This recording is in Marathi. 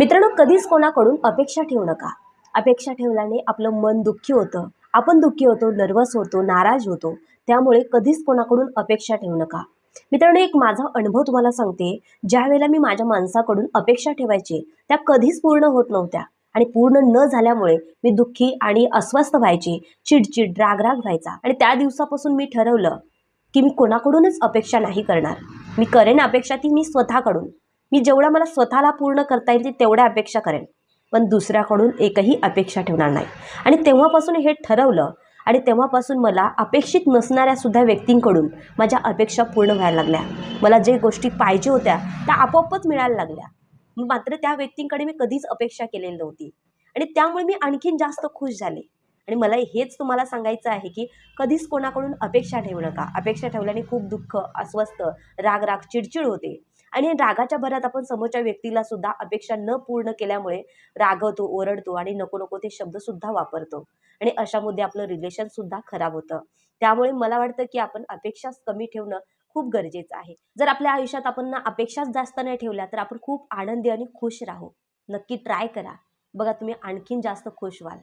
मित्रांनो कधीच कोणाकडून अपेक्षा ठेवू नका. अपेक्षा ठेवल्याने आपलं मन दुःखी होतं. आपण दुःखी होतो नर्वस होतो नाराज होतो. त्यामुळे कधीच कोणाकडून अपेक्षा ठेवू नका. मित्रांनो एक माझा अनुभव तुम्हाला सांगते. ज्या वेळेला मी माझ्या माणसाकडून अपेक्षा ठेवायचे त्या कधीच पूर्ण होत नव्हत्या. आणि पूर्ण न झाल्यामुळे मी दुःखी आणि अस्वस्थ व्हायची चिडचिड रागराग व्हायचा. आणि त्या दिवसापासून मी ठरवलं की मी कोणाकडूनच अपेक्षा नाही करणार. मी करेन अपेक्षा ती मी स्वतःकडून. मी जेवढं मला स्वतःला पूर्ण करता येईल ते तेवढ्या अपेक्षा करेन. पण दुसऱ्याकडून एकही अपेक्षा ठेवणार नाही. आणि तेव्हापासून हे ठरवलं आणि तेव्हापासून मला अपेक्षित नसणाऱ्या सुद्धा व्यक्तींकडून माझ्या अपेक्षा पूर्ण व्हायला लागल्या. मला जे गोष्टी पाहिजे होत्या त्या आपोआपच मिळायला लागल्या. मात्र त्या व्यक्तींकडे मी कधीच अपेक्षा केलेली नव्हती. आणि त्यामुळे मी आणखीन जास्त खुश झाले. आणि मला हेच तुम्हाला सांगायचं आहे की कधीच कोणाकडून अपेक्षा ठेवू नका. अपेक्षा ठेवल्याने खूप दुःख अस्वस्थ राग राग चिडचिड होते. आणि रागाच्या भरात आपण समोरच्या व्यक्तीला सुद्धा अपेक्षा न पूर्ण केल्यामुळे रागवतो ओरडतो आणि नको नको ते शब्दसुद्धा वापरतो. आणि अशामध्ये आपलं रिलेशनसुद्धा खराब होतं. त्यामुळे मला वाटतं की आपण अपेक्षा कमी ठेवणं खूप गरजेचं आहे. जर आपल्या आयुष्यात आपण ना अपेक्षाच जास्त नाही ठेवल्या तर आपण खूप आनंदी आणि खुश राहू. नक्की ट्राय करा. बघा तुम्ही आणखीन जास्त खुश व्हाल.